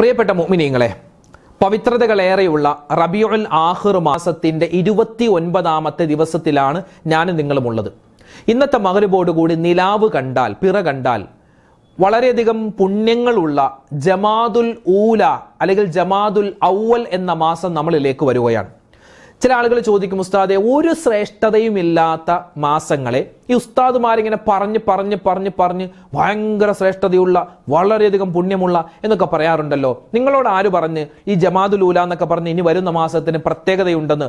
പ്രിയപ്പെട്ട മുഅ്മിനീങ്ങളെ പവിത്രതകളേറെയുള്ള റബിയുൽ ആഹിർ മാസത്തിന്റെ ഇരുപത്തി ഒൻപതാമത്തെ ദിവസത്തിലാണ് ഞാൻ നിങ്ങളുമുള്ളത്. ഇന്നത്തെ മകരുബോടുകൂടി നിലാവ് കണ്ടാൽ പിറ കണ്ടാൽ വളരെയധികം പുണ്യങ്ങളുള്ള ജമാതുൽ ഊല അല്ലെങ്കിൽ ജമാതുൽ ഔവൽ എന്ന മാസം നമ്മളിലേക്ക് വരികയാണ്. ചില ആളുകൾ ചോദിക്കും ഉസ്താദെ ഒരു ശ്രേഷ്ഠതയും ഇല്ലാത്ത മാസങ്ങളെ ഈ ഉസ്താദുമാരിങ്ങനെ പറഞ്ഞ് പറഞ്ഞ് പറഞ്ഞ് പറഞ്ഞ് ഭയങ്കര ശ്രേഷ്ഠതയുള്ള വളരെയധികം പുണ്യമുള്ള എന്നൊക്കെ പറയാറുണ്ടല്ലോ. നിങ്ങളോട് ആര് പറഞ്ഞ് ഈ ജമാതുലൂല എന്നൊക്കെ പറഞ്ഞ് ഇനി വരുന്ന മാസത്തിന് പ്രത്യേകതയുണ്ടെന്ന്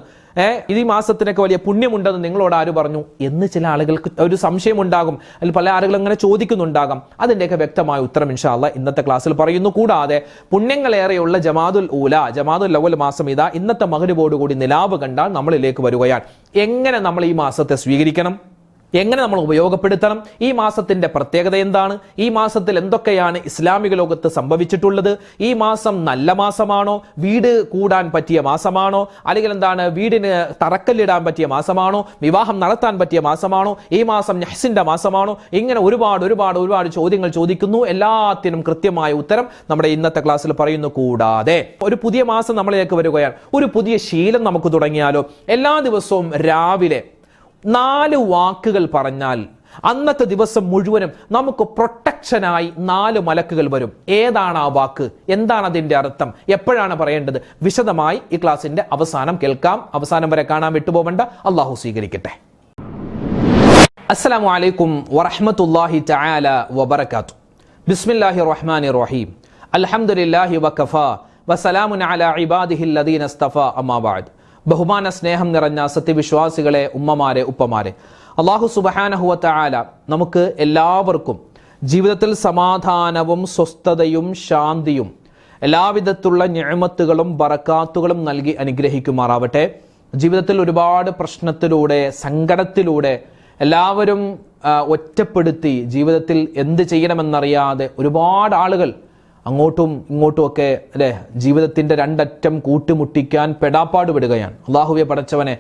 ഈ മാസത്തിനൊക്കെ വലിയ പുണ്യമുണ്ടെന്ന് നിങ്ങളോട് ആര് പറഞ്ഞു? എന്ന് ചില ആളുകൾക്ക് ഒരു സംശയം ഉണ്ടാകും പല ആളുകൾ അങ്ങനെ ചോദിക്കുന്നുണ്ടാകാം. അതിന്റെയൊക്കെ വ്യക്തമായ ഉത്തരം ഇൻഷാല്ല ഇന്നത്തെ ക്ലാസ്സിൽ പറയുന്നു. കൂടാതെ പുണ്യങ്ങളേറെയുള്ള ജമാതുൽ ഊല ജമാതുൽ ലവൽ മാസം ഇതാ ഇന്നത്തെ മകരുവോടുകൂടി നിലാവ് കണ്ടാൽ നമ്മളിലേക്ക് വരികയാണ്. എങ്ങനെ നമ്മൾ ഈ മാസത്തെ സ്വീകരിക്കണം? എങ്ങനെ നമ്മൾ ഉപയോഗപ്പെടുത്തണം? ഈ മാസത്തിന്റെ പ്രത്യേകത എന്താണ്? ഈ മാസത്തിൽ എന്തൊക്കെയാണ് ഇസ്ലാമിക ലോകത്ത് സംഭവിച്ചിട്ടുള്ളത്? ഈ മാസം നല്ല മാസമാണോ? വീട് കൂടാൻ പറ്റിയ മാസമാണോ? അല്ലെങ്കിൽ എന്താണ് വീടിന് തറക്കല്ലിടാൻ പറ്റിയ മാസമാണോ? വിവാഹം നടത്താൻ പറ്റിയ മാസമാണോ? ഈ മാസം നഹ്സിന്റെ മാസമാണോ? ഇങ്ങനെ ഒരുപാട് ഒരുപാട് ഒരുപാട് ചോദ്യങ്ങൾ ചോദിക്കുന്നു. എല്ലാത്തിനും കൃത്യമായ ഉത്തരം നമ്മുടെ ഇന്നത്തെ ക്ലാസ്സിൽ പറയുന്നു കൂടാതെ ഒരു പുതിയ മാസം നമ്മളിലേക്ക് വരികയാണ്. ഒരു പുതിയ ശീലം നമുക്ക് തുടങ്ങിയാലോ? എല്ലാ ദിവസവും രാവിലെ നാല് വാക്കുകൾ പറഞ്ഞാൽ അന്നത്തെ ദിവസം മുഴുവനും നമുക്ക് പ്രൊട്ടക്ഷനായി നാല് മലക്കുകൾ വരും. ഏതാണ് ആ വാക്ക്? എന്താണ് അതിന്റെ അർത്ഥം? എപ്പോഴാണ് പറയേണ്ടത്? വിശദമായി ഈ ക്ലാസിന്റെ അവസാനം കേൾക്കാം. അവസാനം വരെ കാണാൻ വിട്ടുപോകണ്ട. അള്ളാഹു സ്വീകരിക്കട്ടെ. അസ്സലാമു അലൈക്കും വറഹ്മത്തുള്ളാഹി തആല വബറകാത്തു. ബിസ്മില്ലാഹി റഹ്മാനി റഹീം. അൽഹംദുലില്ലാഹി വകഫ വസലാമുൻ അലാ ഇബാദിഹിൽ അസ്തഫ. അമ്മാ ബഹുമാന സ്നേഹം നിറഞ്ഞ സത്യവിശ്വാസികളെ ഉമ്മമാരെ ഉപ്പമാരെ. അള്ളാഹു സുബഹാനഹുവത്തായാല നമുക്ക് എല്ലാവർക്കും ജീവിതത്തിൽ സമാധാനവും സ്വസ്ഥതയും ശാന്തിയും എല്ലാവിധത്തുള്ള ഞെമത്തുകളും ബറക്കാത്തുകളും നൽകി അനുഗ്രഹിക്കുമാറാവട്ടെ. ജീവിതത്തിൽ ഒരുപാട് പ്രശ്നത്തിലൂടെ സങ്കടത്തിലൂടെ എല്ലാവരും ഒറ്റപ്പെടുത്തി ജീവിതത്തിൽ എന്ത് ചെയ്യണമെന്നറിയാതെ ഒരുപാട് ആളുകൾ അങ്ങോട്ടും ഇങ്ങോട്ടും ഒക്കെ അല്ലെ ജീവിതത്തിന്റെ രണ്ടറ്റം കൂട്ടുമുട്ടിക്കാൻ പെടാപ്പാട് വിടുകയാണ് അള്ളാഹുവെ പടച്ചവനെ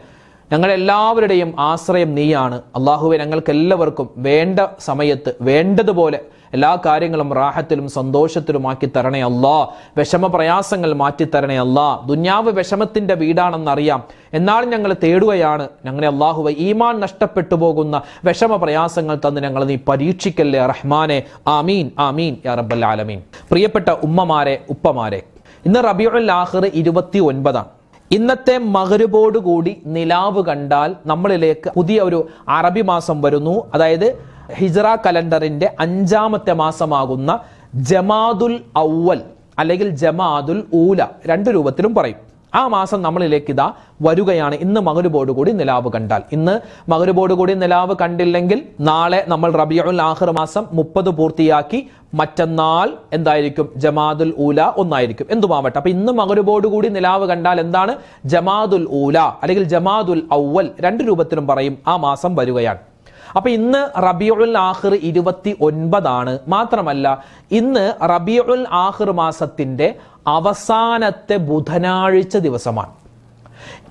ഞങ്ങളെല്ലാവരുടെയും ആശ്രയം നീയാണ്. അള്ളാഹുവെ ഞങ്ങൾക്ക് എല്ലാവർക്കും വേണ്ട സമയത്ത് വേണ്ടതുപോലെ എല്ലാ കാര്യങ്ങളും റാഹത്തിലും സന്തോഷത്തിലുമാക്കി തരണേ അല്ല. വിഷമ പ്രയാസങ്ങൾ മാറ്റിത്തരണേ അല്ല. ദുന്യാവ് വിഷമത്തിന്റെ വീടാണെന്നറിയാം. എന്നാൽ ഞങ്ങൾ തേടുകയാണ്. ഞങ്ങളെ അള്ളാഹുവ ഈമാൻ നഷ്ടപ്പെട്ടു പോകുന്ന വിഷമ പ്രയാസങ്ങൾ തന്ന് ഞങ്ങൾ നീ പരീക്ഷിക്കല്ലേ റഹ്മാനെ. ആമീൻ ആമീൻ യാ റബ്ബൽ ആലമീൻ. പ്രിയപ്പെട്ട ഉമ്മമാരെ ഉപ്പമാരെ ഇന്ന് റബിയുൽ ആഹിർ ഇരുപത്തി ഒൻപതാണ് ഇന്നത്തെ മകരുബോട് കൂടി നിലാവ് കണ്ടാൽ നമ്മളിലേക്ക് പുതിയ ഒരു അറബി മാസം വരുന്നു. അതായത് ഹിജറ കലണ്ടറിന്റെ അഞ്ചാമത്തെ മാസമാകുന്ന ജമാദുൽ ഔവൽ അല്ലെങ്കിൽ ജമാദുൽ ഊല രണ്ട് രൂപത്തിലും പറയും. ആ മാസം നമ്മളിലേക്ക് ഇതാ വരികയാണ്. ഇന്ന് മകരുബോട് കൂടി നിലാവ് കണ്ടാൽ. ഇന്ന് മകരുബോട് കൂടി നിലാവ് കണ്ടില്ലെങ്കിൽ നാളെ നമ്മൾ റബിയുൽ ആഹിർ മാസം മുപ്പത് പൂർത്തിയാക്കി മറ്റന്നാൾ എന്തായിരിക്കും? ജമാദുൽ ഊല ഒന്നായിരിക്കും. എന്തുമാവട്ടെ. അപ്പൊ ഇന്ന് മകരുബോട് കൂടി നിലാവ് കണ്ടാൽ എന്താണ്? ജമാദുൽ ഊല അല്ലെങ്കിൽ ജമാദുൽ ഔവൽ രണ്ട് രൂപത്തിലും പറയും. ആ മാസം വരികയാണ്. അപ്പൊ ഇന്ന് റബിയുൽ ആഹിർ ഇരുപത്തി ഒൻപതാണ് മാത്രമല്ല ഇന്ന് റബിയുൽ ആഹിർ മാസത്തിന്റെ അവസാനത്തെ ബുധനാഴ്ച ദിവസമാണ്.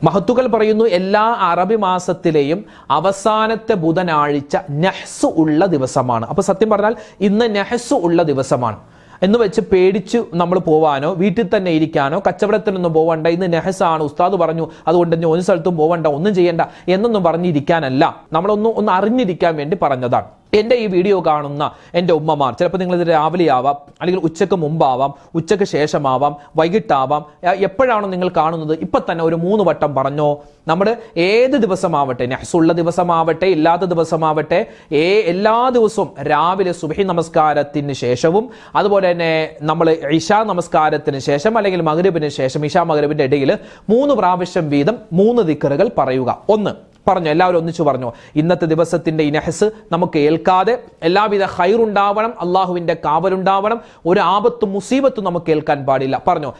മഹത്തുക്കൾ പറയുന്നു എല്ലാ അറബി മാസത്തിലെയും അവസാനത്തെ ബുധനാഴ്ച നെഹ്സ് ഉള്ള ദിവസമാണ്. അപ്പൊ സത്യം പറഞ്ഞാൽ ഇന്ന് നെഹ്സ് ഉള്ള ദിവസമാണ്. എന്ന് വെച്ച് പേടിച്ച് നമ്മൾ പോവാനോ വീട്ടിൽ തന്നെ ഇരിക്കാനോ കച്ചവടത്തിനൊന്നും പോവണ്ട ഇന്ന് നെഹസാണ് ഉസ്താദ് പറഞ്ഞു അതുകൊണ്ട് ഇനി ഒരു സ്ഥലത്തും പോവണ്ട ഒന്നും ചെയ്യണ്ട എന്നൊന്നും പറഞ്ഞിരിക്കാനല്ല. നമ്മളൊന്നും ഒന്ന് അറിഞ്ഞിരിക്കാൻ വേണ്ടി പറഞ്ഞതാണ്. എന്റെ ഈ വീഡിയോ കാണുന്ന എന്റെ ഉമ്മമാർ ചിലപ്പോൾ നിങ്ങളിത് രാവിലെ ആവാം അല്ലെങ്കിൽ ഉച്ചയ്ക്ക് മുമ്പാവാം ഉച്ചയ്ക്ക് ശേഷമാവാം വൈകിട്ടാവാം എപ്പോഴാണോ നിങ്ങൾ കാണുന്നത് ഇപ്പം തന്നെ ഒരു മൂന്ന് വട്ടം പറഞ്ഞോ? നമ്മൾ ഏത് ദിവസമാവട്ടെ നെഹ്സുള്ള ദിവസമാവട്ടെ ഇല്ലാത്ത ദിവസമാവട്ടെ ഏ എല്ലാ ദിവസവും രാവിലെ സുബഹി നമസ്കാരത്തിന് ശേഷവും അതുപോലെ തന്നെ നമ്മൾ ഇഷാ നമസ്കാരത്തിന് ശേഷം അല്ലെങ്കിൽ മകരബിന് ശേഷം ഇഷാ മകരബിന്റെ ഇടയിൽ മൂന്ന് പ്രാവശ്യം വീതം മൂന്ന് ദിക്കറുകൾ പറയുക. ഒന്ന് പറഞ്ഞു എല്ലാവരും ഒന്നിച്ചു പറഞ്ഞു ഇന്നത്തെ ദിവസത്തിന്റെ ഇനഹസ് നെഹസ് നമുക്ക് ഏൽക്കാതെ എല്ലാവിധ ഹൈറുണ്ടാവണം അള്ളാഹുവിന്റെ കാവലുണ്ടാവണം ഒരു ആപത്തും മുസീബത്തും നമുക്ക് ഏൽക്കാൻ പാടില്ല. പറഞ്ഞു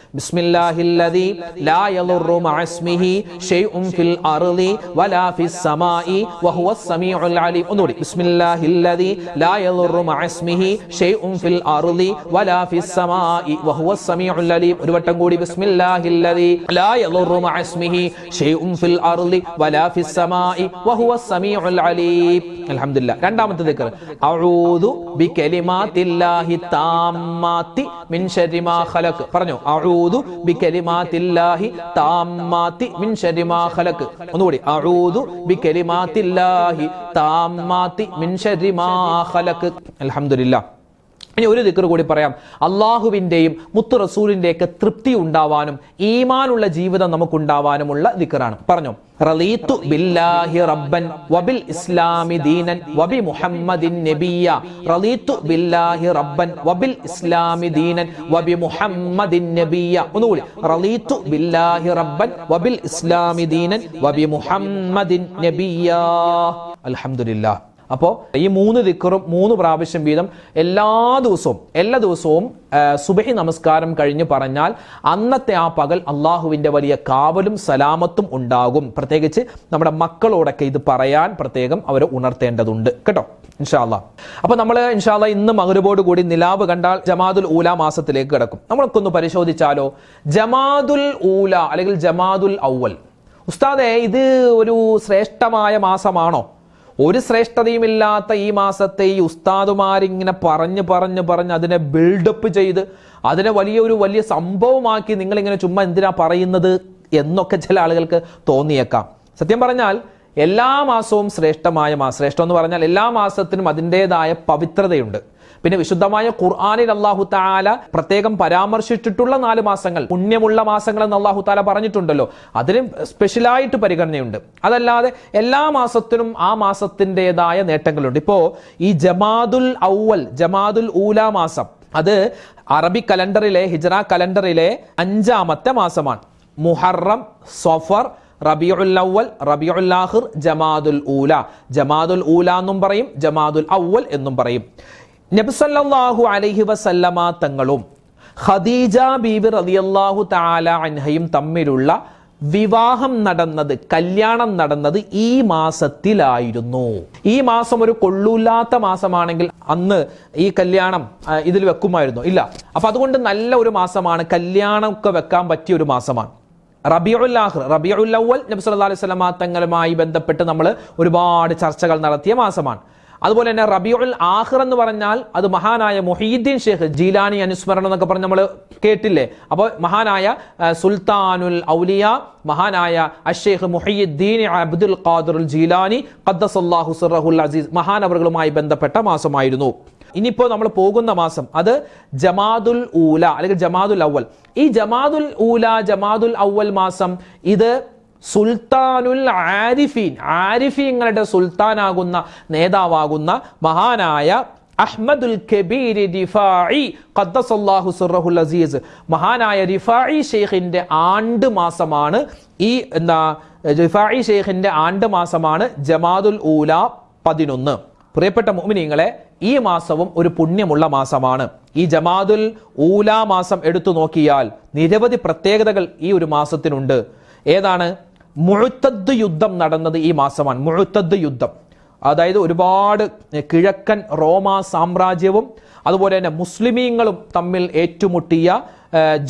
ഒരു വട്ടം കൂടി ബിസ്മില്ലാഹില്ലദീ ലാ യളുറു മഅസ്മിഹി ഷൈഉൻ ഫിൽ അർളി വലാ ഫിസ് സമാഇ السماء وهو السميع العليم الحمد لله രണ്ടാമത്തെ ദിക്ർ അഊദു ബികലിമാത്തില്ലാഹി താമ്മാത്തി മിൻ ശർരി മാ ഖലഖ് പറഞ്ഞു അഊദു ബികലിമാത്തില്ലാഹി താമ്മാത്തി മിൻ ശർരി മാ ഖലഖ് ഒന്നുകൂടി അഊദു ബികലിമാത്തില്ലാഹി താമ്മാത്തി മിൻ ശർരി മാ ഖലഖ് അൽഹംദുലില്ലാഹ് ഇനി ഒരു ദിക്കർ കൂടി പറയാം. അള്ളാഹുവിന്റെയും മുത്തു റസൂലിന്റെയൊക്കെ തൃപ്തി ഉണ്ടാവാനും ഈമാനുള്ള ജീവിതം നമുക്കുണ്ടാവാനുമുള്ള ദിക്കറാണ് പറഞ്ഞു? റലീത്തു ബില്ലാഹി റബ്ബൻ വബിൽ ഇസ്ലാമി ദീനൻ വബി മുഹമ്മദിൻ നബിയ റലീത്തു ബില്ലാഹി റബ്ബൻ വബിൽ ഇസ്ലാമി ദീനൻ വബി മുഹമ്മദിൻ നബിയ ഒന്നുകൂടി. റലീത്തു ബില്ലാഹി റബ്ബൻ വബിൽ ഇസ്ലാമി ദീനൻ വബി മുഹമ്മദിൻ നബിയ അൽഹംദുലില്ലാഹ്. അപ്പോൾ ഈ മൂന്ന് ദിക്കറും മൂന്ന് പ്രാവശ്യം വീതം എല്ലാ ദിവസവും എല്ലാ ദിവസവും സുബഹി നമസ്കാരം കഴിഞ്ഞ് പറഞ്ഞാൽ അന്നത്തെ ആ പകൽ അള്ളാഹുവിന്റെ വലിയ കാവലും സലാമത്തും ഉണ്ടാകും. പ്രത്യേകിച്ച് നമ്മുടെ മക്കളോടൊക്കെ ഇത് പറയാൻ പ്രത്യേകം അവരെ ഉണർത്തേണ്ടതുണ്ട്. കേട്ടോ? ഇൻഷാല്ല അപ്പൊ നമ്മൾ ഇൻഷാല്ല ഇന്ന് മകരുബോട് കൂടി നിലാവ് കണ്ടാൽ ജമാദുൽ ഊല മാസത്തിലേക്ക് കിടക്കും. നമ്മളൊക്കെ ഒന്ന് പരിശോധിച്ചാലോ? ജമാദുൽ ഊല അല്ലെങ്കിൽ ജമാദുൽ ഔവൽ. ഉസ്താദെ ഇത് ഒരു ശ്രേഷ്ഠമായ മാസമാണോ? ഒരു ശ്രേഷ്ഠതയുമില്ലാത്ത ഈ മാസത്തെ ഈ ഉസ്താദുമാരിങ്ങനെ പറഞ്ഞ് പറഞ്ഞ് പറഞ്ഞ് അതിനെ ബിൽഡപ്പ് ചെയ്ത് അതിനെ വലിയൊരു വലിയ സംഭവമാക്കി നിങ്ങളിങ്ങനെ ചുമ്മാ എന്തിനാ പറയുന്നത് എന്നൊക്കെ ചില ആളുകൾക്ക് തോന്നിയേക്കാം. സത്യം പറഞ്ഞാൽ എല്ലാ മാസവും ശ്രേഷ്ഠമായ മാസം ശ്രേഷ്ഠം എന്ന് പറഞ്ഞാൽ എല്ലാ മാസത്തിനും അതിന്റെതായ പവിത്രതയുണ്ട്. പിന്നെ വിശുദ്ധമായ ഖുർആാനിൽ അള്ളാഹു താല പ്രത്യേകം പരാമർശിച്ചിട്ടുള്ള നാല് മാസങ്ങൾ പുണ്യമുള്ള മാസങ്ങൾ എന്ന് അള്ളാഹു താല പറഞ്ഞിട്ടുണ്ടല്ലോ. അതിന് സ്പെഷ്യലായിട്ട് പരിഗണനയുണ്ട്. അതല്ലാതെ എല്ലാ മാസത്തിനും ആ മാസത്തിന്റെതായ നേട്ടങ്ങളുണ്ട്. ഇപ്പോ ഈ ജമാദുൽ ഔവൽ ജമാദുൽ ഊല മാസം അത് അറബി കലണ്ടറിലെ ഹിജറ കലണ്ടറിലെ അഞ്ചാമത്തെ മാസമാണ്. മുഹറം സൊഫർ റബിയുൽ അവൽ റബിയുൽ ആഹിർ ജമാദുൽ ഊല. ജമാദുൽ ഊല എന്നും പറയും ജമാദുൽ അവൽ എന്നും പറയും. നബ്സല്ലാഹു അലൈഹി വസല്ലമ തങ്ങളും ഖദീജ ബീബി റളിയല്ലാഹു താല അൻഹയും തമ്മിലുള്ള വിവാഹം നടന്നത് കല്യാണം നടന്നത് ഈ മാസത്തിലായിരുന്നു. ഈ മാസം ഒരു കൊള്ളൂല്ലാത്ത മാസമാണെങ്കിൽ അന്ന് ഈ കല്യാണം ഇതിൽ വെക്കുമായിരുന്നു. ഇല്ല. അപ്പൊ അതുകൊണ്ട് നല്ല ഒരു മാസമാണ്. കല്യാണമൊക്കെ വെക്കാൻ പറ്റിയ ഒരു മാസമാണ്. റബിയുൽ ആഖിർ റബിയുൽ അവൽ നബി സല്ലല്ലാഹു അലൈഹി വസല്ലമ തങ്ങളുമായി ബന്ധപ്പെട്ട് നമ്മൾ ഒരുപാട് ചർച്ചകൾ നടത്തിയ മാസമാണ്. അതുപോലെ തന്നെ റബിയുൽ ആഖിർ എന്ന് പറഞ്ഞാൽ അത് മഹാനായ മുഹീദ്ദീൻ ഷേഖ് ജീലാനി അനുസ്മരണം എന്നൊക്കെ പറഞ്ഞ് നമ്മൾ കേട്ടില്ലേ? അപ്പോൾ മഹാനായ സുൽത്താനുൽ ഔലിയ മഹാനായ അഷേഖ് മുഹീദ്ദീൻ അബ്ദുൽ ഖാദിറുൽ ജീലാനി ഖദ്ദസല്ലാഹു സിറഹുൽ അസീസ് മഹാനവറുകളുമായി ബന്ധപ്പെട്ട മാസമായിരുന്നു. ഇനിയിപ്പോൾ നമ്മൾ പോകുന്ന മാസം അത് ജമാദുൽ ഊല അല്ലെങ്കിൽ ജമാദുൽ അവൽ ഈ ജമാദുൽ ഊല ജമാദുൽ അവൽ മാസം ഇത് സുൽത്താനുൽ ആരിഫീൻ. ആരിഫീങ്ങളുടെ സുൽത്താനാകുന്ന നേതാവാകുന്ന മഹാനായ അഹ്മദുൽ ഖദ്ദസല്ലാഹു അസീസ്. മഹാനായ റിഫായി ഷെയ്ഖിന്റെ ആണ്ട് മാസമാണ് ഈ എന്താ റിഫായി ഷെയ്ഖിന്റെ ആണ്ട് മാസമാണ് ജമാദുൽ ഊല പതിനൊന്ന്. പ്രിയപ്പെട്ട മോമിനിങ്ങളെ ഈ മാസവും ഒരു പുണ്യമുള്ള മാസമാണ്. ഈ ജമാദുൽ ഊല മാസം എടുത്തു നോക്കിയാൽ നിരവധി പ്രത്യേകതകൾ ഈ ഒരു മാസത്തിനുണ്ട്. ഏതാണ്? മുഴുത്തദ് യുദ്ധം നടന്നത് ഈ മാസമാണ്. മുഴുത്തദ് യുദ്ധം. അതായത് ഒരുപാട് കിഴക്കൻ റോമാ സാമ്രാജ്യവും അതുപോലെ തന്നെ മുസ്ലിമീങ്ങളും തമ്മിൽ ഏറ്റുമുട്ടിയ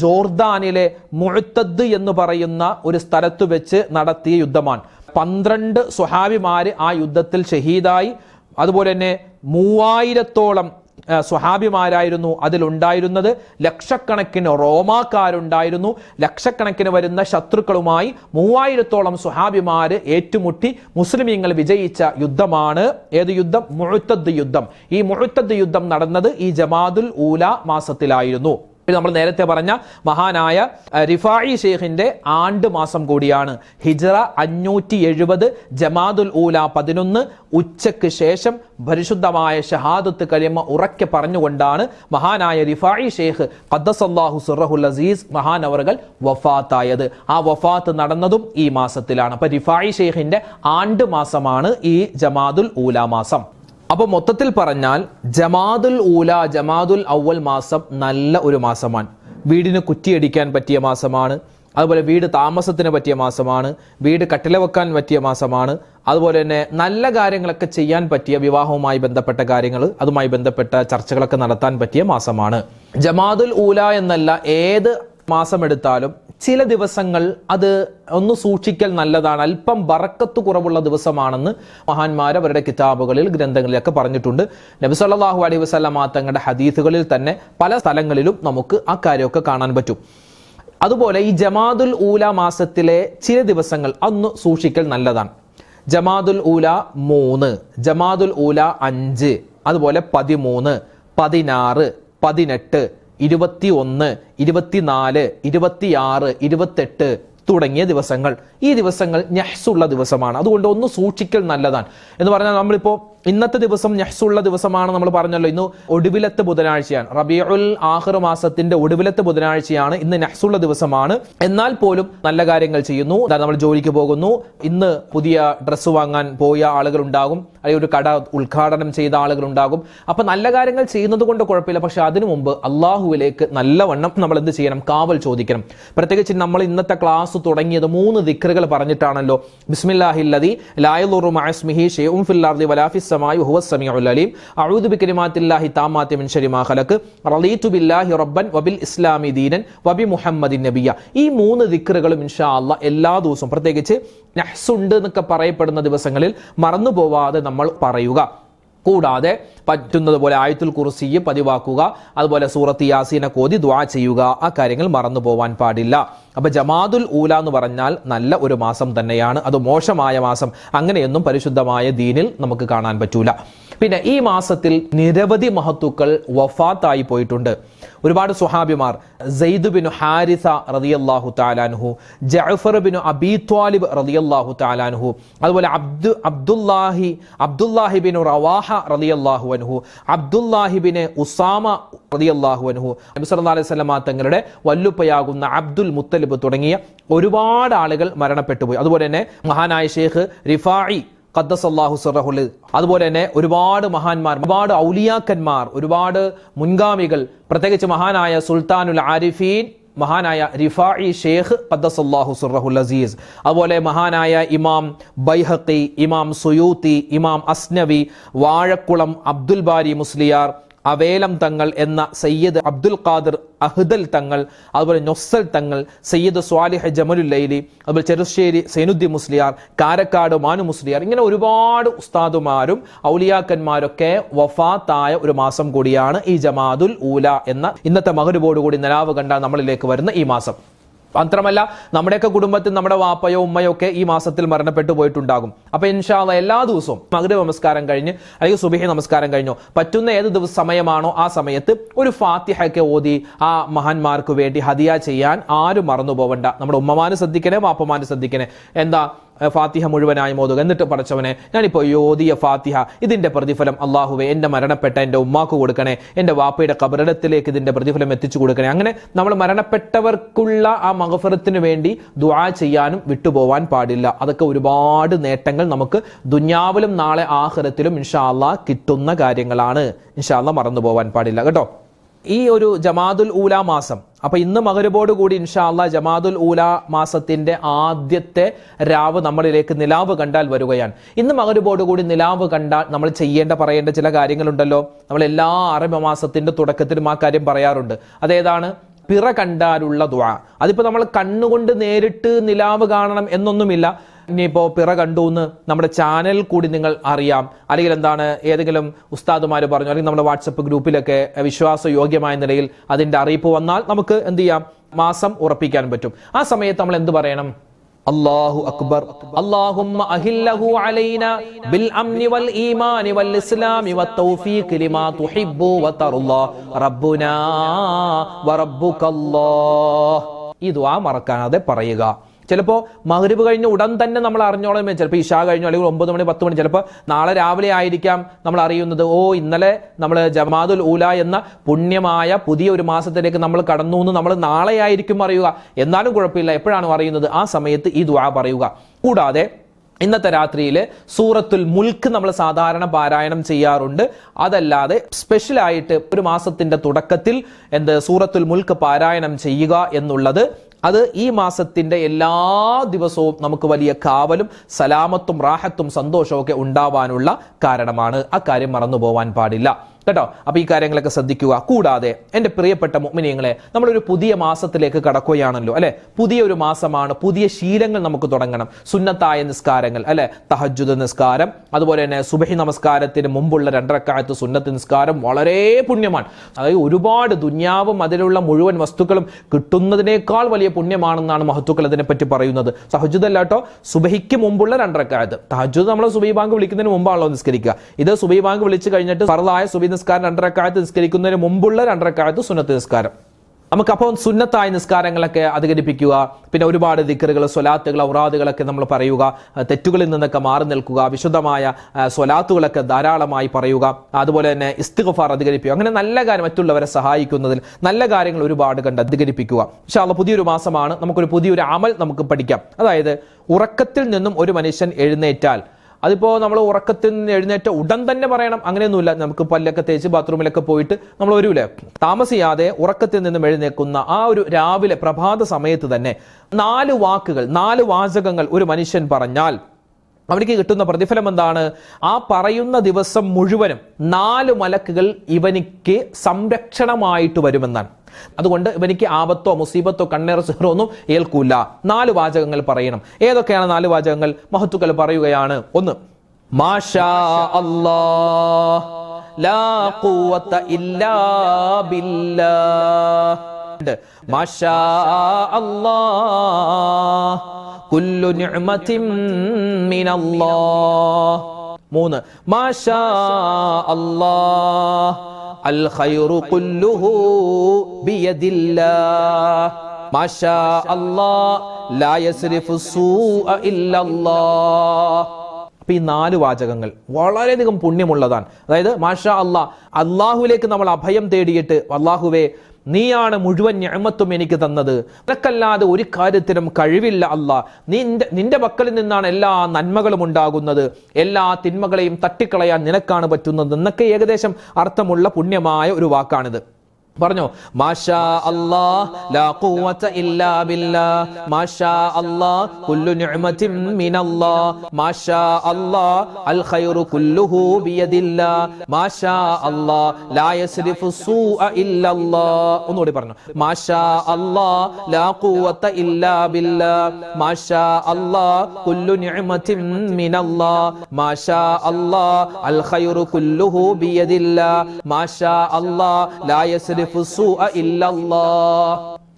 ജോർദാനിലെ മുഴുത്തദ് എന്ന് പറയുന്ന ഒരു സ്ഥലത്ത് വെച്ച് നടത്തിയ യുദ്ധമാണ്. പന്ത്രണ്ട് സ്വഹാബിമാര് ആ യുദ്ധത്തിൽ ഷഹീദായി. അതുപോലെ തന്നെ മൂവായിരത്തോളം സ്വഹാബിമാരായിരുന്നു അതിലുണ്ടായിരുന്നത്. ലക്ഷക്കണക്കിന് റോമാക്കാരുണ്ടായിരുന്നു. ലക്ഷക്കണക്കിന് വരുന്ന ശത്രുക്കളുമായി മൂവായിരത്തോളം സ്വഹാബിമാർ ഏറ്റുമുട്ടി മുസ്ലിമീങ്ങൾ വിജയിച്ച യുദ്ധമാണ്. ഏത് യുദ്ധം? മുഴുത്തദ് യുദ്ധം. ഈ മുഴുത്തദ് യുദ്ധം നടന്നത് ഈ ജമാദുൽ ഊല മാസത്തിലായിരുന്നു. ഇത് നമ്മൾ നേരത്തെ പറഞ്ഞ മഹാനായ റിഫായി ഷെയ്ഖിന്റെ ആണ്ട് മാസം കൂടിയാണ്. ഹിജ്റ അഞ്ഞൂറ്റി എഴുപത് ജമാദുൽ ഊല പതിനൊന്ന് ഉച്ചയ്ക്ക് ശേഷം പരിശുദ്ധമായ ഷഹാദത്ത് കലിമ ഉറക്കെ പറഞ്ഞുകൊണ്ടാണ് മഹാനായ റിഫായി ഷെയ്ഖ് ഖദ്ദസല്ലാഹു സുറഹുൽ അസീസ് മഹാനവറുകൾ വഫാത്തായത്. ആ വഫാത്ത് നടന്നതും ഈ മാസത്തിലാണ്. അപ്പൊ റിഫായി ഷെയ്ഖിന്റെ ആണ്ട് മാസമാണ് ഈ ജമാദുൽ ഊല മാസം. അപ്പൊ മൊത്തത്തിൽ പറഞ്ഞാൽ ജമാദുൽ ഊല ജമാദുൽ ഔവൽ മാസം നല്ല ഒരു മാസമാണ്. വീടിന് കുറ്റിയടിക്കാൻ പറ്റിയ മാസമാണ്. അതുപോലെ വീട് താമസത്തിന് പറ്റിയ മാസമാണ്. വീട് കട്ടില വെക്കാൻ പറ്റിയ മാസമാണ്. അതുപോലെ തന്നെ നല്ല കാര്യങ്ങളൊക്കെ ചെയ്യാൻ പറ്റിയ വിവാഹവുമായി ബന്ധപ്പെട്ട കാര്യങ്ങൾ അതുമായി ബന്ധപ്പെട്ട ചർച്ചകളൊക്കെ നടത്താൻ പറ്റിയ മാസമാണ്. ജമാദുൽ ഊല എന്നല്ല ഏത് മാസം എടുത്താലും ചില ദിവസങ്ങൾ അത് ഒന്ന് സൂക്ഷിക്കൽ നല്ലതാണ്. അല്പം ബറക്കത്ത് കുറവുള്ള ദിവസമാണെന്ന് മഹാന്മാർ അവരുടെ കിതാബുകളിൽ ഗ്രന്ഥങ്ങളിലൊക്കെ പറഞ്ഞിട്ടുണ്ട്. നബി സല്ലല്ലാഹു അലൈഹി വസ്ലാം തങ്ങളുടെ ഹദീസുകളിൽ തന്നെ പല സ്ഥലങ്ങളിലും നമുക്ക് ആ കാര്യമൊക്കെ കാണാൻ പറ്റും. അതുപോലെ ഈ ജമാദുൽ ഊല മാസത്തിലെ ചില ദിവസങ്ങൾ അന്ന് സൂക്ഷിക്കൽ നല്ലതാണ്. ജമാദുൽ ഊല മൂന്ന് ജമാദുൽ ഊല അഞ്ച് അതുപോലെ പതിമൂന്ന് പതിനാറ് പതിനെട്ട് ഇരുപത്തി ഒന്ന് ഇരുപത്തിനാല് ഇരുപത്തിയാറ് ഇരുപത്തെട്ട് തുടങ്ങിയ ദിവസങ്ങൾ. ഈ ദിവസങ്ങൾ ഞഹ്സുള്ള ദിവസമാണ്. അതുകൊണ്ട് ഒന്ന് സൂക്ഷിക്കൽ നല്ലതാണ്. എന്ന് പറഞ്ഞാൽ നമ്മളിപ്പോൾ ഇന്നത്തെ ദിവസം ഞഹ്സുള്ള ദിവസമാണ് നമ്മൾ പറഞ്ഞല്ലോ. ഇന്ന് ഒടുവിലത്തെ ബുധനാഴ്ചയാണ്. റബിയുൽ ആഹ്ർ മാസത്തിന്റെ ഒടുവിലത്തെ ബുധനാഴ്ചയാണ് ഇന്ന് നഹ്സുള്ള ദിവസമാണ്. എന്നാൽ പോലും നല്ല കാര്യങ്ങൾ ചെയ്യുന്നു. നമ്മൾ ജോലിക്ക് പോകുന്നു. ഇന്ന് പുതിയ ഡ്രസ്സ് വാങ്ങാൻ പോയ ആളുകൾ ഉണ്ടാകും. അല്ലെങ്കിൽ ഒരു കട ഉദ്ഘാടനം ചെയ്ത ആളുകൾ ഉണ്ടാകും അപ്പൊ നല്ല കാര്യങ്ങൾ ചെയ്യുന്നത് കൊണ്ട് കുഴപ്പമില്ല. പക്ഷെ അതിനു മുമ്പ് അള്ളാഹുവിലേക്ക് നല്ലവണ്ണം നമ്മൾ എന്ത് ചെയ്യണം? കാവൽ ചോദിക്കണം. പ്രത്യേകിച്ച് നമ്മൾ ഇന്നത്തെ ക്ലാസ് തുടങ്ങിയത് മൂന്ന് ദിക്റുകൾ പറഞ്ഞിട്ടാണല്ലോ. ബിസ്മില്ലാഹില്ലതി ലായലുറു മാസ്മിഹി ഷെയ്ഉം ഫിൽ അർദി വലാഫിസ് സമായി ഹുവ സമീഉൽ അലീം. അഊദു ബികലിമാത്തില്ലാഹി താമാത്തി മിൻ ശരി മാ ഖലഖ്. റളീതു ബില്ലാഹി റബ്ബൻ വബിൽ ഇസ്ലാമി ദീനൻ വബി മുഹമ്മദിൻ നബിയ ഈ മൂന്ന് ദിക്റുകളും ഇൻഷാ അല്ല എല്ലാ ദിവസവും പ്രത്യേകിച്ച് നഹ്സുണ്ട് എന്നൊക്കെ പറയപ്പെടുന്ന ദിവസങ്ങളിൽ മറന്നു പോവാതെ നമ്മൾ പറയുക. കൂടാതെ പറ്റുന്നത് പോലെ ആയത്തുൽ കുർസിയും പതിവാക്കുക. അതുപോലെ സൂറത്ത് യാസീനെ കോതി ദ്വാ ചെയ്യുക. ആ കാര്യങ്ങൾ മറന്നു പോവാൻ പാടില്ല. അപ്പൊ ജമാതുൽ ഊല എന്ന് പറഞ്ഞാൽ നല്ല ഒരു മാസം തന്നെയാണ്. അത് മോശമായ മാസം. അങ്ങനെയൊന്നും പരിശുദ്ധമായ ദീനിൽ നമുക്ക് കാണാൻ പറ്റൂല. പിന്നെ ഈ മാസത്തിൽ നിരവധി മഹത്തുക്കൾ വഫാത്തായി പോയിട്ടുണ്ട്. ഒരുപാട് സുഹാബിമാർ സെയ്ദ് ബിനു ഹാരിസ റളിയല്ലാഹു താലാൻഹു ജഅഫർ ബിനു അബി ത്വാലിബ് റളിയല്ലാഹു താലാൻഹു അതുപോലെ അബ്ദു അബ്ദുല്ലാഹി അബ്ദുല്ലാഹി ബിൻ റവാഹ റളിയല്ലാഹു അൻഹു അബ്ദുല്ലാഹി ബിൻ ഉസാമ റളിയല്ലാഹു അൻഹു നബി സല്ലല്ലാഹു അലൈഹി തങ്ങളുടെ വല്ലുപ്പയാകുന്ന അബ്ദുൽ മുത്തലിബ് തുടങ്ങിയ ഒരുപാട് ആളുകൾ മരണപ്പെട്ടു പോയി. അതുപോലെ തന്നെ മഹാനായ ഷേഖ് റിഫായി ഖദ്ദസല്ലാഹു സുറഹുൽ അതുപോലെ തന്നെ ഒരുപാട് മഹാന്മാർ ഒരുപാട് ഔലിയാക്കന്മാർ ഒരുപാട് മുൻഗാമികൾ പ്രത്യേകിച്ച് മഹാനായ സുൽത്താനുൽ ആരിഫീൻ മഹാനായ റിഫായി ഷേഖ് ഖദ്ദസല്ലാഹു സുറഹുൽ അസീസ് അതുപോലെ മഹാനായ ഇമാം ബൈഹഖി ഇമാം സുയൂത്തി ഇമാം അസ്നവി വാഴക്കുളം അബ്ദുൽ ബാരി മുസ്ലിയാർ അവേലം തങ്ങൾ എന്ന സയ്യിദ് അബ്ദുൽ ഖാദിർ അഹ്ദൽ തങ്ങൾ അതുപോലെ നൊസൽ തങ്ങൾ സയ്യിദ് സ്വാലിഹ് ജമലുൽ ലൈലി അതുപോലെ ചെറുശ്ശേരി സൈനുദ്ദീൻ മുസ്ലിയാർ കാരക്കാട് മാനു മുസ്ലിയാർ ഇങ്ങനെ ഒരുപാട് ഉസ്താദുമാരും ഔലിയാക്കന്മാരൊക്കെ വഫാത്തായ ഒരു മാസം കൂടിയാണ് ഈ ജമാദുൽ ഊല എന്ന ഇന്നത്തെ മകരുബോട് കൂടി നിലാവ് കണ്ട നമ്മളിലേക്ക് വരുന്ന ഈ മാസം. മാത്രമല്ല നമ്മുടെയൊക്കെ കുടുംബത്തിൽ നമ്മുടെ വാപ്പയോ ഉമ്മയോ ഒക്കെ ഈ മാസത്തിൽ മരണപ്പെട്ടു പോയിട്ടുണ്ടാകും. അപ്പൊ ഇൻഷാല്ല എല്ലാ ദിവസവും മകര നമസ്കാരം കഴിഞ്ഞ് അല്ലെങ്കിൽ സുബിഹി നമസ്കാരം കഴിഞ്ഞോ പറ്റുന്ന ഏത് ദിവസം സമയമാണോ ആ സമയത്ത് ഒരു ഫാത്തിഹയൊക്കെ ഓതി ആ മഹാന്മാർക്ക് വേണ്ടി ഹദിയ ചെയ്യാൻ ആരും മറന്നു പോവണ്ട നമ്മുടെ ഉമ്മമാര് ശ്രദ്ധിക്കണേ വാപ്പമാര് ശ്രദ്ധിക്കണേ. എന്താ? ഫാത്തിഹ മുഴുവനായി മോതുക എന്നിട്ട് പഠിച്ചവനെ ഞാനിപ്പോൾ യോദിയ ഫാത്തിഹ ഇതിന്റെ പ്രതിഫലം അള്ളാഹുവെ എന്റെ മരണപ്പെട്ട എന്റെ ഉമ്മാക്ക് കൊടുക്കണേ എന്റെ വാപ്പയുടെ കബറിടത്തിലേക്ക് ഇതിന്റെ പ്രതിഫലം എത്തിച്ചു കൊടുക്കണേ. അങ്ങനെ നമ്മൾ മരണപ്പെട്ടവർക്കുള്ള ആ മഹഫറത്തിന് വേണ്ടി ദുആ ചെയ്യാനും വിട്ടുപോവാൻ പാടില്ല. അതൊക്കെ ഒരുപാട് നേട്ടങ്ങൾ നമുക്ക് ദുന്യാവിലും നാളെ ആഹ്റത്തിലും ഇൻഷാ അള്ളാ കിട്ടുന്ന കാര്യങ്ങളാണ്. ഇൻഷാ അള്ളാ മറന്നു പോവാൻ പാടില്ല. കേട്ടോ? ഈ ഒരു ജമാദുൽ ഊല മാസം അപ്പൊ ഇന്ന് മകരബോട് കൂടി ഇൻഷാല്ല ജമാദുൽ ഊല മാസത്തിന്റെ ആദ്യത്തെ രാവ് നമ്മളിലേക്ക് നിലാവ് കണ്ടാൽ വരികയാണ്. ഇന്ന് മകരബോട് കൂടി നിലാവ് കണ്ടാൽ നമ്മൾ ചെയ്യേണ്ട പറയേണ്ട ചില കാര്യങ്ങളുണ്ടല്ലോ. നമ്മൾ എല്ലാ അറബ മാസത്തിന്റെ തുടക്കത്തിലും ആ കാര്യം പറയാറുണ്ട്. അതേതാണ്? പിറ കണ്ടാലുള്ള ദ്വാ അതിപ്പോ നമ്മൾ കണ്ണുകൊണ്ട് നേരിട്ട് നിലാവ് കാണണം എന്നൊന്നുമില്ല. ഇനിയിപ്പോൾ പിറ കണ്ടു എന്ന് നമ്മുടെ ചാനൽ കൂടി നിങ്ങൾ അറിയാം. അല്ലെങ്കിൽ എന്താണ് ഏതെങ്കിലും ഉസ്താദുമാർ പറഞ്ഞു അല്ലെങ്കിൽ നമ്മുടെ വാട്സപ്പ് ഗ്രൂപ്പിലൊക്കെ വിശ്വാസയോഗ്യമായ നിലയിൽ അതിന്റെ അറിയിപ്പ് വന്നാൽ നമുക്ക് എന്ത് ചെയ്യാം? മാസം ഉറപ്പിക്കാൻ പറ്റും. ആ സമയത്ത് നമ്മൾ എന്ത് പറയണം? അല്ലാഹു അക്ബർ. അല്ലാഹുമ്മ അഹില്ലഹു അലൈന ബിൽ അംനി വൽ ഈമാനി വൽ ഇസ്ലാമി വത്തൗഫീഖ് ലിമാ തുഹിബ്ബു വതർളാ റബ്ബുനാ വറബ്ബുകല്ലാഹ് ഈ ദുആ മറക്കാതെ പറയുക. ചിലപ്പോൾ മഗ്രിബ് കഴിഞ്ഞ് ഉടൻ തന്നെ നമ്മൾ അറിഞ്ഞോളം. ചിലപ്പോൾ ഇഷാ കഴിഞ്ഞു അല്ലെങ്കിൽ ഒമ്പത് മണി പത്ത് മണി ചിലപ്പോൾ നാളെ രാവിലെ ആയിരിക്കാം നമ്മൾ അറിയുന്നത്. ഓ ഇന്നലെ നമ്മൾ ജമാദുൽ ഊല എന്ന പുണ്യമായ പുതിയ ഒരു മാസത്തിലേക്ക് നമ്മൾ കടന്നു എന്ന് നമ്മൾ നാളെ ആയിരിക്കും അറിയുക. എന്നാലും കുഴപ്പമില്ല എപ്പോഴാണ് അറിയുന്നത്? ആ സമയത്ത് ഈ ദുആ പറയുക. കൂടാതെ ഇന്നത്തെ രാത്രിയിൽ സൂറത്തുൽ മുൽക്ക് നമ്മൾ സാധാരണ പാരായണം ചെയ്യാറുണ്ട്. അതല്ലാതെ സ്പെഷ്യലായിട്ട് ഒരു മാസത്തിന്റെ തുടക്കത്തിൽ എന്ത് സൂറത്തുൽ മുൽക്ക് പാരായണം ചെയ്യുക എന്നുള്ളത് അത് ഈ മാസത്തിന്റെ എല്ലാ ദിവസവും നമുക്ക് വലിയ കാവലും സലാമത്തും റാഹത്തും സന്തോഷവും ഒക്കെ ഉണ്ടാവാനുള്ള കാരണമാണ്. ആ കാര്യം മറന്നു പോവാൻ പാടില്ല. കേട്ടോ? അപ്പോൾ ഈ കാര്യങ്ങളൊക്കെ ശ്രദ്ധിക്കുക. കൂടാതെ എന്റെ പ്രിയപ്പെട്ട മുഅ്മിനീങ്ങളെ നമ്മളൊരു പുതിയ മാസത്തിലേക്ക് കടക്കുകയാണല്ലോ അല്ലെ? പുതിയ ഒരു മാസമാണ്. പുതിയ ശീലങ്ങൾ നമുക്ക് തുടങ്ങണം. സുന്നത്തായ നിസ്കാരങ്ങൾ അല്ലെ? തഹജുദ് നിസ്കാരം അതുപോലെ തന്നെ സുബഹി നമസ്കാരത്തിന് മുമ്പുള്ള രണ്ടരക്കാലത്ത് സുന്നത്ത് നിസ്കാരം വളരെ പുണ്യമാണ്. അതായത് ഒരുപാട് ദുന്യാവും അതിലുള്ള മുഴുവൻ വസ്തുക്കളും കിട്ടുന്നതിനേക്കാൾ വലിയ പുണ്യമാണെന്നാണ് മഹത്തുക്കൾ അതിനെപ്പറ്റി പറയുന്നത്. സഹജുദ് അല്ലാട്ടോ സുബഹിക്ക് മുമ്പുള്ള രണ്ടരക്കാലത്ത്. തഹജുദ് നമ്മൾ സുബൈ ബാങ്ക് വിളിക്കുന്നതിന് മുമ്പാണല്ലോ നിസ്കരിക്കുക. ഇത് സുബൈ ബാങ്ക് വിളിച്ചു കഴിഞ്ഞിട്ട് ഫറലായ സുബൈ നിസ്കാരം രണ്ടരക്കാലത്ത് നിസ്കരിക്കുന്നതിന് മുമ്പുള്ള രണ്ടരക്കാലത്ത് സുന്നത്ത് നിസ്കാരം. നമുക്ക് അപ്പം സുന്നത്തായ നിസ്കാരങ്ങളൊക്കെ അധികരിപ്പിക്കുക പിന്നെ ഒരുപാട് ദിക്കറുകൾ സ്വലാത്തുകൾ ഔറാദുകളൊക്കെ നമ്മൾ പറയുക തെറ്റുകളിൽ നിന്നൊക്കെ മാറി നിൽക്കുക വിശുദ്ധമായ സ്വലാത്തുകളൊക്കെ ധാരാളമായി പറയുക അതുപോലെ തന്നെ ഇസ്തിഗഫാർ അധികരിപ്പിക്കുക. അങ്ങനെ നല്ല കാര്യം മറ്റുള്ളവരെ സഹായിക്കുന്നതിൽ നല്ല കാര്യങ്ങൾ ഒരുപാട് കണ്ട് അധികരിപ്പിക്കുക. പക്ഷേ അത് പുതിയൊരു മാസമാണ്. നമുക്കൊരു പുതിയൊരു അമൽ നമുക്ക് പഠിക്കാം. അതായത് ഉറക്കത്തിൽ നിന്നും ഒരു മനുഷ്യൻ എഴുന്നേറ്റാൽ അതിപ്പോൾ നമ്മൾ ഉറക്കത്തിൽ നിന്ന് എഴുന്നേറ്റ ഉടൻ തന്നെ പറയണം. അങ്ങനെയൊന്നുമില്ല. നമുക്ക് പല്ലൊക്കെ തേച്ച് ബാത്റൂമിലൊക്കെ പോയിട്ട് നമ്മൾ വരൂലേ? താമസിയാതെ ഉറക്കത്തിൽ നിന്നും എഴുന്നേക്കുന്ന ആ ഒരു രാവിലെ പ്രഭാത സമയത്ത് തന്നെ നാല് വാക്കുകൾ നാല് വാചകങ്ങൾ ഒരു മനുഷ്യൻ പറഞ്ഞാൽ അവനിക്ക് കിട്ടുന്ന പ്രതിഫലം എന്താണ്? ആ പറയുന്ന ദിവസം മുഴുവനും നാല് മലക്കുകൾ ഇവനിക്ക് സംരക്ഷണമായിട്ട് വരുമെന്നാണ്. അതുകൊണ്ട് ഇവനിക്ക് ആപത്തോ മുസീബത്തോ കണ്ണേറ സിഹറോ ഒന്നും ഏൽക്കൂല. നാല് വാചകങ്ങൾ പറയണം. ഏതൊക്കെയാണ് നാല് വാചകങ്ങൾ? മഹത്തുക്കൾ പറയുകയാണ്. ഒന്ന് മാഷാ ലാ ഖുവത ഇല്ലാ മാഷാ കുല്ലു നിഅമതിൻ മിനല്ലാഹ്. മൂന്ന്. മാഷാ അല്ലാ അൽ ഖൈറു കുല്ലുഹു ബിയദില്ലാ മാഷാ അല്ലാ ലാ യസ്രിഫു സൂഅ ഇല്ലല്ലാ അപ്പൊ ഈ നാല് വാചകങ്ങൾ വളരെയധികം പുണ്യമുള്ളതാണ്. അതായത് മാഷാ അള്ളാഹ് അള്ളാഹുവിലേക്ക് നമ്മൾ അഭയം തേടിയിട്ട് അള്ളാഹുവേ നീയാണ് മുഴുവൻ ഞാമത്തും എനിക്ക് തന്നത്. നിനക്കല്ലാതെ ഒരു കാര്യത്തിനും കഴിവില്ല അല്ല. നിന്റെ നിന്റെ മക്കളിൽ നിന്നാണ് എല്ലാ നന്മകളും ഉണ്ടാകുന്നത്. എല്ലാ തിന്മകളെയും തട്ടിക്കളയാൻ നിനക്കാണ് പറ്റുന്നത്. എന്നൊക്കെ ഏകദേശം അർത്ഥമുള്ള പുണ്യമായ ഒരു വാക്കാണിത്. പറഞ്ഞോ മാഷാ അല്ലാ ലാ ഖുവത ഇല്ലാ ബില്ലാ മാഷാ അല്ലാ കുല്ലു നിഅമത്തിൻ മിനല്ലാ മാഷാ അല്ലാ അൽ ഖൈറു കുല്ലുഹു ബിയദില്ലാ മാഷാ അല്ലാ ലാ യസ്രിഫു സൂഅ ഇല്ലല്ലാ. ഒന്നുകൂടി പറഞ്ഞു മാഷാ അല്ലാ ലാ ഖുവത ഇല്ലാ ബില്ലാ മാഷാ അല്ലാ കുല്ലു നിഅമത്തിൻ മിനല്ലാ മാഷാ അല്ലാ അൽ ഖൈറു കുല്ലുഹു ബിയദില്ലാ മാഷാ അല്ലാ ലാ യസ്രിഫു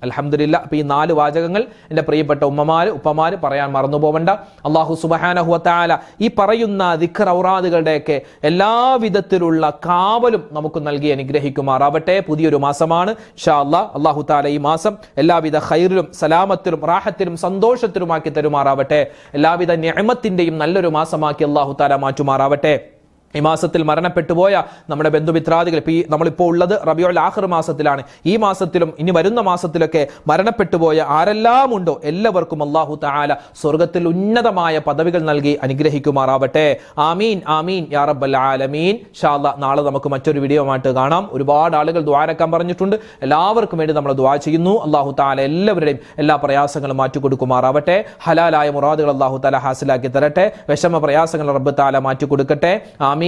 അൽഹംദുലില്ല അപ്പൊ ഈ നാല് വാചകങ്ങൾ എന്റെ പ്രിയപ്പെട്ട ഉമ്മമാര് ഉപ്പമാര് പറയാൻ മറന്നു പോവണ്ട. അള്ളാഹു സുബഹാനഹുവത്താല ഈ പറയുന്ന ദിഖർ ഔറാദുകളുടെയൊക്കെ എല്ലാ വിധത്തിലുള്ള കാവലും നമുക്ക് നൽകി അനുഗ്രഹിക്കുമാറാവട്ടെ. പുതിയൊരു മാസമാണ്. ഷാ അല്ലാ അള്ളാഹു താല ഈ മാസം എല്ലാവിധ ഖൈറിലും സലാമത്തിലും റാഹത്തിലും സന്തോഷത്തിലുമാക്കി തരുമാറാവട്ടെ. എല്ലാവിധ ഞമത്തിന്റെയും നല്ലൊരു മാസമാക്കി അള്ളാഹു താല മാറ്റുമാറാവട്ടെ. ഈ മാസത്തിൽ മരണപ്പെട്ടുപോയ നമ്മുടെ ബന്ധുമിത്രാദികൾ. ഇപ്പൊ ഈ നമ്മളിപ്പോൾ ഉള്ളത് റബിയോൾ ആഹർ മാസത്തിലാണ്. ഈ മാസത്തിലും ഇനി വരുന്ന മാസത്തിലൊക്കെ മരണപ്പെട്ടുപോയ ആരെല്ലാം ഉണ്ടോ? എല്ലാവർക്കും അള്ളാഹു താല സ്വർഗത്തിൽ ഉന്നതമായ പദവികൾ നൽകി അനുഗ്രഹിക്കുമാറാവട്ടെ. ആമീൻ ആമീൻ യാ റബ്ബൽ ആലമീൻ. ഷാല്ല നാളെ നമുക്ക് മറ്റൊരു വീഡിയോ ആയിട്ട് കാണാം. ഒരുപാട് ആളുകൾ ദ്വാരക്കാൻ പറഞ്ഞിട്ടുണ്ട്. എല്ലാവർക്കും വേണ്ടി നമ്മൾ ദ്വാ ചെയ്യുന്നു. അള്ളാഹു താല എല്ലാവരുടെയും എല്ലാ പ്രയാസങ്ങളും മാറ്റിക്കൊടുക്കുമാറാവട്ടെ. ഹലാലായ മുറാദുകൾ അള്ളാഹു താല ഹാസിലാക്കി തരട്ടെ. വിഷമ പ്രയാസങ്ങൾ റബ്ബ് താല മാറ്റിക്കൊടുക്കട്ടെ. ആമീൻ.